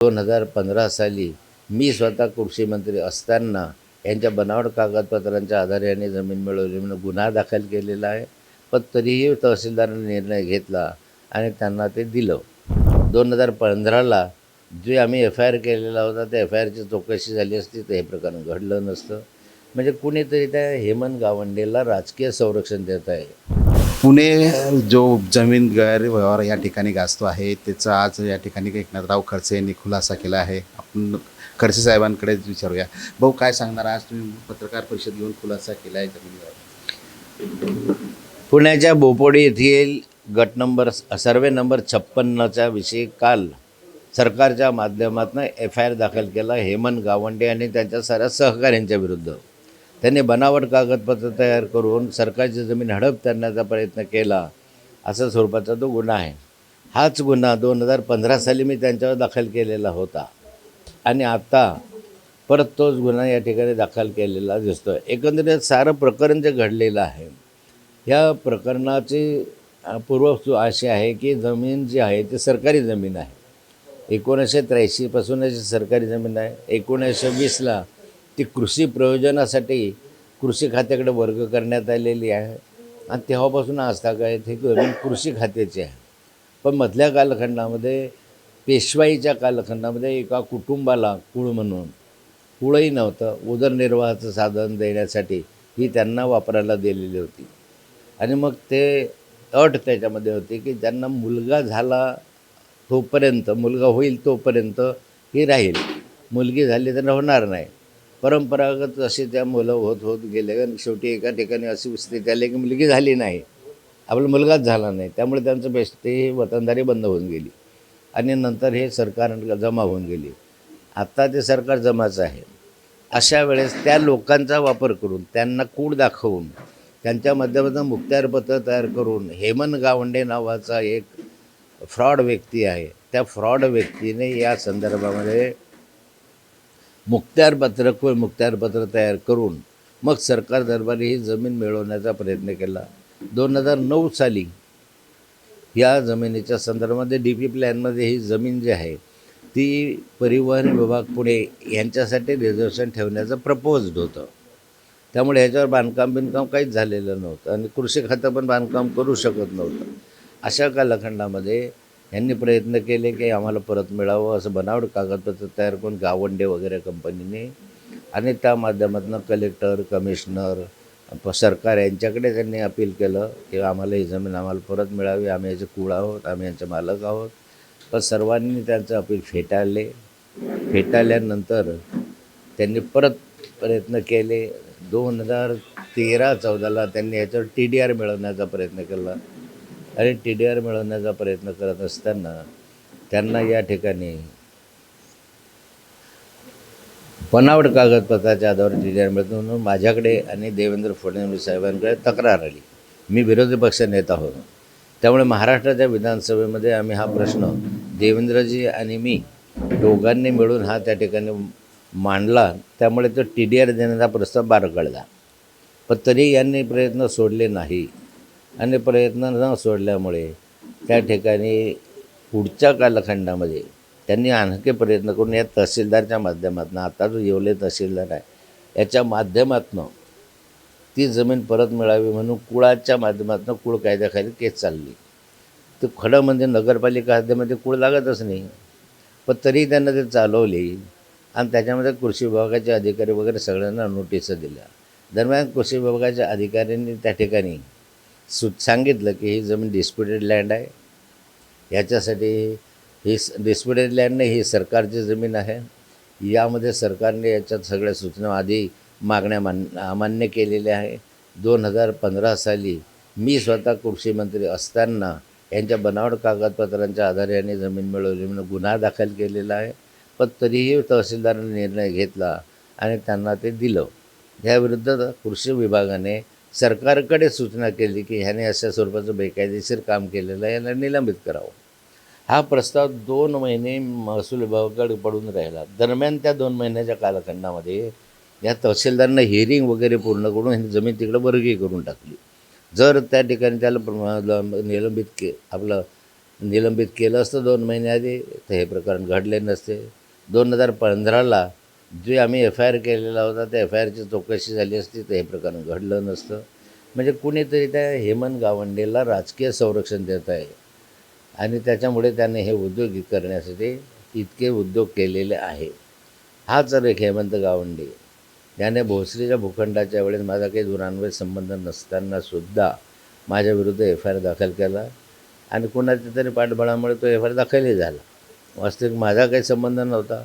दोन हजार पंधरा साली मी स्वतः कृषी मंत्री असताना यांच्या बनावट कागदपत्रांच्या आधारे यांनी जमीन मिळवली म्हणून गुन्हा दाखल केलेला आहे. पण तरीही तहसीलदाराने निर्णय घेतला आणि त्यांना ते दिलं. दोन हजार पंधराला जे आम्ही एफ आय आर केलेला होता त्या एफ आय आरची चौकशी झाली असती तर हे प्रकरण घडलं नसतं. म्हणजे कुणीतरी त्या हेमंत गावंडेला राजकीय संरक्षण देत आहे. पुणे जो जमीन गैरव्यवहार या ठिकाणी गाजतो आहे त्याचा आज या ठिकाणी एकनाथराव खडसे यांनी खुलासा केला आहे. आपण खडसे साहेबांकडे विचारूया. भाऊ काय सांगणार? आज तुम्ही पत्रकार परिषद घेऊन खुलासा केला आहे जमिनीवर. पुण्याच्या बोपोडी येथील गट नंबर सर्वे नंबर छप्पन्नच्या विषयी काल सरकारच्या माध्यमातून एफ आय आर दाखल केला. हेमंत गावंडे आणि त्यांच्या साऱ्या सहकाऱ्यांच्या विरुद्ध. त्यांनी बनावट कागदपत्र तयार करून सरकारची जमीन हडप करण्याचा प्रयत्न केला. असा स्वरूपाचा तो गुन्हा आहे. हाच गुन्हा दोन हजार पंधरा साली मी त्यांच्यावर दाखल केलेला होता. आणि आत्ता परत तोच गुन्हा या ठिकाणी दाखल केलेला दिसतो एकंदरीत सारं प्रकरण जे घडलेलं आहे ह्या प्रकरणाची पूर्वस्तू अशी आहे की जमीन जी आहे ती सरकारी जमीन आहे. एकोणीसशे त्र्याऐंशीपासून अशी सरकारी जमीन आहे. एकोणीसशे वीसला ती कृषी प्रयोजनासाठी कृषी खात्याकडे वर्ग करण्यात आलेली आहे. आणि तेव्हापासून आज काय ती कृषी खात्याची आहे. पण मधल्या कालखंडामध्ये पेशवाईच्या कालखंडामध्ये एका कुटुंबाला कुळ म्हणून कुळही नव्हतं उदरनिर्वाहाचं साधन देण्यासाठी ही त्यांना वापरायला दिलेली होती. आणि मग ते अट त्याच्यामध्ये होती की ज्यांना मुलगा झाला तोपर्यंत मुलगा होईल तोपर्यंत ही राहील. मुलगी झाली तर होणार नाही. परंपरागत असे त्या मुलं होत होत गेले. आणि शेवटी एका ठिकाणी अशी स्थिती आली की मुलगी झाली नाही. आपला मुलगाच झाला नाही. त्यामुळे त्यांचं बेस्ट ते वतनदारी बंद होऊन गेली. आणि नंतर हे सरकार जमा होऊन गेली. आत्ता ते सरकार जमाचं आहे. अशा वेळेस त्या लोकांचा वापर करून त्यांना कूड दाखवून त्यांच्या माध्यमातून मुक्त्यारपत्र तयार करून हेमंत गावंडे नावाचा एक फ्रॉड व्यक्ती आहे. त्या फ्रॉड व्यक्तीने या संदर्भामध्ये मुक्त्यारपत्र व मुक्त्यारपत्र तयार करून मग सरकार दरबारी ही जमीन मिळवण्याचा प्रयत्न केला. दोन हजार नऊ साली या जमिनीच्या संदर्भामध्ये डी पी प्लॅनमध्ये ही जमीन जी आहे ती परिवहन विभाग पुणे यांच्यासाठी रिझर्वेशन ठेवण्याचं प्रपोज्ड होतं. त्यामुळे ह्याच्यावर बांधकाम बिनकाम काहीच झालेलं नव्हतं आणि कृषी खातं पण बांधकाम करू शकत नव्हतं. अशा कालखंडामध्ये यांनी प्रयत्न केले की आम्हाला परत मिळावं असं बनावट कागदपत्र तयार करून गावंडे वगैरे कंपनीने आणि त्या माध्यमातून कलेक्टर कमिशनर प- सरकार यांच्याकडे त्यांनी अपील केलं की आम्हाला ही जमीन आम्हाला परत मिळावी. आम्ही याचे कुळ आहोत आम्ही यांचे मालक आहोत. पण सर्वांनी त्यांचं अपील फेटाळले. फेटाळल्यानंतर त्यांनी परत प्रयत्न केले. दोन हजार तेरा चौदाला त्यांनी याच्यावर टी डी आर मिळवण्याचा प्रयत्न केला. आणि टी डी आर मिळवण्याचा प्रयत्न करत असताना त्यांना या ठिकाणी बनावट कागदपत्राच्या आधारावर टी डी आर मिळतो म्हणून माझ्याकडे आणि देवेंद्र फडणवीस साहेबांकडे तक्रार आली. मी विरोधी पक्ष नेता होतो. त्यामुळे महाराष्ट्राच्या विधानसभेमध्ये आम्ही हा प्रश्न देवेंद्रजी आणि मी दोघांनी मिळून हा त्या ठिकाणी मांडला. त्यामुळे तो टी डी आर देण्याचा प्रस्ताव बारगळला पण तरी यांनी प्रयत्न सोडले नाही. आणि प्रयत्न न सोडल्यामुळे त्या ठिकाणी पुढच्या कालखंडामध्ये त्यांनी आणखी प्रयत्न करून या तहसीलदारच्या माध्यमातून आता जो येवले तहसीलदार आहे याच्या माध्यमातनं ती जमीन परत मिळावी म्हणून कुळाच्या माध्यमातून कुळ कायद्याखाली केस चालली. ते खरं म्हणजे नगरपालिका हद्दीमध्ये कुळ लागतच नाही पण तरी त्यांना ते चालवली आणि त्याच्यामध्ये कृषी विभागाचे अधिकारी वगैरे सगळ्यांना नोटिसं दिल्या. दरम्यान कृषी विभागाच्या अधिकाऱ्यांनी त्या ठिकाणी सु सांगितलं की ही जमीन डिस्प्युटेड लँड आहे. ह्याच्यासाठी ही डिस्प्युटेड लँड नाही ही सरकारची जमीन आहे. यामध्ये सरकारने याच्यात सगळ्या सूचना आधी मागण्या मान अमान्य केलेल्या आहे. दोन हजार पंधरा साली मी स्वतः कृषी मंत्री असताना यांच्या बनावट कागदपत्रांच्या आधारे यांनी जमीन मिळवली म्हणून गुन्हा दाखल केलेला आहे. पण तरीही तहसीलदाराने निर्णय घेतला आणि त्यांना ते दिलं. याविरुद्ध कृषी विभागाने सरकारकडे सूचना केली की ह्याने अशा स्वरूपाचं बेकायदेशीर काम केलेलं आहे याला निलंबित करावं. हा प्रस्ताव दोन महिने महसूल विभागाकडे पडून राहिला. दरम्यान त्या दोन महिन्याच्या कालखंडामध्ये या तहसीलदारांना हिअरिंग वगैरे पूर्ण करून ही जमीन तिकडे वर्गी करून टाकली. जर त्या ठिकाणी त्याला निलंबित के आपलं निलंबित केलं असतं दोन महिन्याआधी तर हे प्रकरण घडले नसते. दोन हजार पंधराला जे आम्ही एफ आय आर केलेला होता त्या एफ आय आरची चौकशी झाली असती तर हे प्रकरण घडलं नसतं. म्हणजे कुणीतरी त्या हेमंत गावंडेला राजकीय संरक्षण देत आहे. आणि त्याच्यामुळे त्याने हे उद्योग करण्यासाठी इतके उद्योग केलेले आहे. हाच जर एक हेमंत गावंडे. याने भोसरीच्या भूखंडाच्या वेळेस माझा काही दुरान्वय संबंध नसताना सुद्धा माझ्याविरुद्ध एफ आय आर दाखल केला. आणि कुणाच्या तरी पाठबळामुळे तो एफ आय आर दाखलही झाला. वास्तविक माझा काही संबंध नव्हता.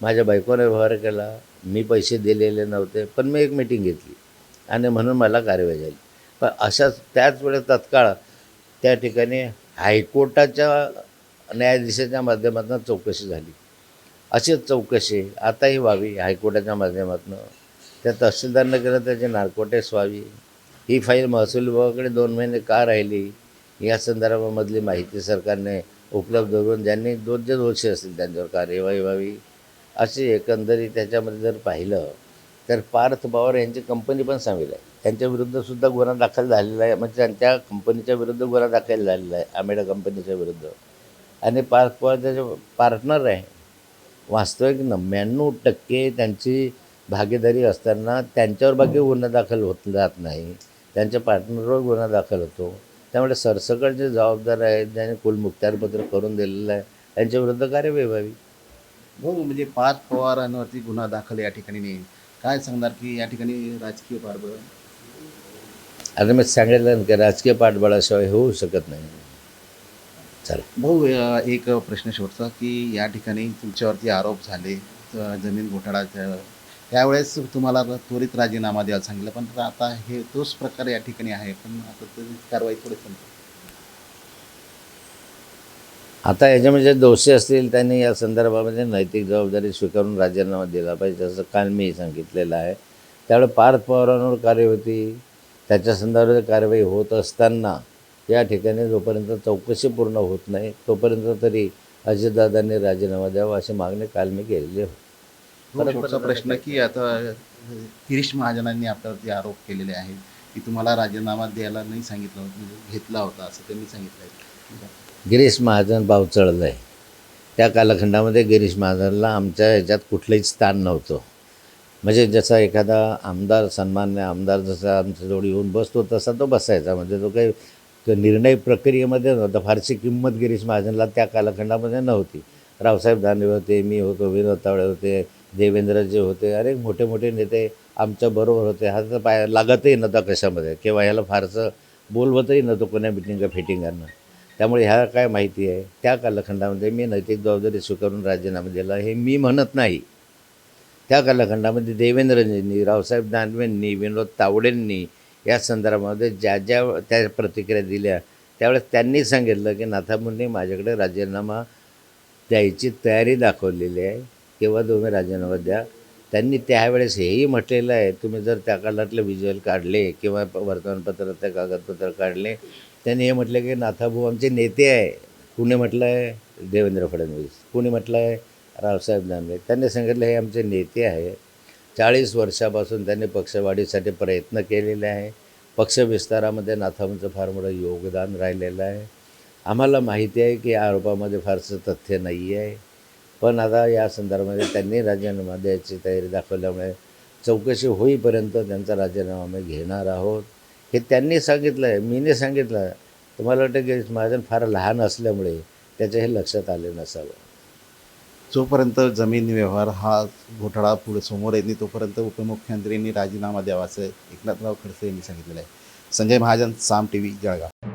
माझ्या बायकोने व्यवहार केला मी पैसे दिलेले नव्हते पण मी एक मिटिंग घेतली. आणि म्हणून मला कार्यवाही झाली. पण अशाच त्याच वेळेस तत्काळ त्या ठिकाणी हायकोर्टाच्या न्यायाधीशाच्या माध्यमातून चौकशी झाली. अशीच चौकशी आताही व्हावी हायकोर्टाच्या माध्यमातून. त्या तहसीलदारनं केलं त्याची नार्कोटेस व्हावी. ही फाईल महसूल विभागाकडे दोन महिने का राहिली? या संदर्भामधली माहिती सरकारने उपलब्ध करून ज्यांनी दोन जे दोषी असतील त्यांच्यावर कार्यवाही व्हावी. अशी एकंदरीत त्याच्यामध्ये जर पाहिलं तर पार्थ पवार यांची कंपनी पण सामील आहे. त्यांच्या विरुद्धसुद्धा गुन्हा दाखल झालेला आहे. म्हणजे त्यांच्या कंपनीच्या विरुद्ध गुन्हा दाखल झालेला आहे आमेडा कंपनीच्या विरुद्ध. आणि पार्थ पवार त्याचे पार्टनर आहे. वास्तविक नव्याण्णव टक्के त्यांची भागीदारी असताना त्यांच्यावर बाकी गुन्हा दाखल होत जात नाही. त्यांच्या पार्टनरवर गुन्हा दाखल होतो. त्यामुळे सरसकट जे जबाबदार आहेत ज्याने कुलमुक्तारपत्र करून दिलेलं आहे त्यांच्याविरुद्ध कार्यवाही व्हावी. हो म्हणजे पाच पवारांवरती गुन्हा दाखल या ठिकाणी नाही काय सांगणार की या ठिकाणी राजकीय पाठबळ? आता मी सांगितलं की राजकीय पाठबळाशिवाय होऊ शकत नाही. चला. भाऊ एक प्रश्न शेवटचा की या ठिकाणी तुमच्यावरती आरोप झाले जमीन घोटाळाच्या त्यावेळेस तुम्हाला त्वरित राजीनामा द्यायला सांगितलं पण आता हे तोच प्रकार या ठिकाणी आहे पण आता तरी कारवाई थोडी चालते आता याच्यामध्ये जे दोषी असतील त्यांनी या संदर्भामध्ये नैतिक जबाबदारी स्वीकारून राजीनामा दिला पाहिजे असं काल मी सांगितलेलं आहे. त्यावेळेस पार्थ पवारांवर कार्य होती. त्याच्या संदर्भात कारवाई होत असताना या ठिकाणी जोपर्यंत चौकशी पूर्ण होत नाही तोपर्यंत तरी अजितदादांनी राजीनामा द्यावा अशी मागणी काल मी केलेली होती. भाऊ, प्रश्न की आता गिरीश महाजनांनी आपल्यावरती आरोप केलेले आहेत की तुम्हाला राजीनामा द्यायला नाही सांगितलं होतं घेतला होता असं त्यांनी सांगितलं आहे. गिरीश महाजन पावचळलं आहे त्या कालखंडामध्ये गिरीश महाजनला आमच्या ह्याच्यात कुठलंही स्थान नव्हतं. म्हणजे जसा एखादा आमदार सन्मान्य आमदार जसा आमच्याजवळ येऊन बसतो तसा तो बसायचा. म्हणजे तो काही निर्णय प्रक्रियेमध्ये नव्हता. फारशी किंमत गिरीश महाजनला त्या कालखंडामध्ये नव्हती. रावसाहेब दानवे होते मी होतो विनोद तावडे होते देवेंद्रजी होते. अरे मोठे मोठे नेते आमच्याबरोबर होते. हा तर पाय लागतही नव्हता कशामध्ये. किंवा ह्याला फारसं बोलवतही नव्हतं कोण्या मिटिंगा फिटिंगांना. त्यामुळे ह्या काय माहिती आहे? त्या कालखंडामध्ये मी नैतिक जबाबदारी स्वीकारून राजीनामा दिला हे मी म्हणत नाही. त्या कालखंडामध्ये देवेंद्रजींनी रावसाहेब दानवेंनी विनोद तावडेंनी या संदर्भामध्ये ज्या ज्या त्या प्रतिक्रिया दिल्या त्यावेळेस त्यांनी सांगितलं की नाथामुंनी माझ्याकडे राजीनामा द्यायची तयारी दाखवलेली आहे किंवा तुम्ही राजीनामा द्या. त्यांनी त्यावेळेस हेही म्हटलेलं आहे तुम्ही जर त्या काळातले व्हिज्युअल काढले किंवा वर्तमानपत्रात वर्तमानपत्रातले कागदपत्र काढले त्यांनी हे म्हटलं की नाथाभाऊ आमचे नेते आहे. कुणी म्हटलं आहे देवेंद्र फडणवीस. कुणी म्हटलं आहे रावसाहेब दानवे. त्यांनी सांगितलं हे आमचे नेते आहे. चाळीस वर्षापासून त्यांनी पक्षवाढीसाठी प्रयत्न केलेले आहे. पक्षविस्तारामध्ये नाथाबूंचं फार मोठं योगदान राहिलेलं आहे. आम्हाला माहिती आहे की या आरोपामध्ये फारसं तथ्य नाही आहे पण आता या संदर्भामध्ये त्यांनी राजीनामा द्यायची तयारी दाखवल्यामुळे चौकशी होईपर्यंत त्यांचा राजीनामा आम्ही घेणार आहोत. हे त्यांनी सांगितलं आहे मीने सांगितलं आहे तर मला वाटतं की महाजन फार लहान असल्यामुळे त्याच्या हे लक्षात आले नसावं. जोपर्यंत जमीन व्यवहार हा घोटाळा पुढे समोर येत नाही तोपर्यंत उपमुख्यमंत्र्यांनी राजीनामा द्यावा असं एकनाथराव खडसे यांनी सांगितलेलं आहे. Sanjay Mahajan Saam T V Jalgaon.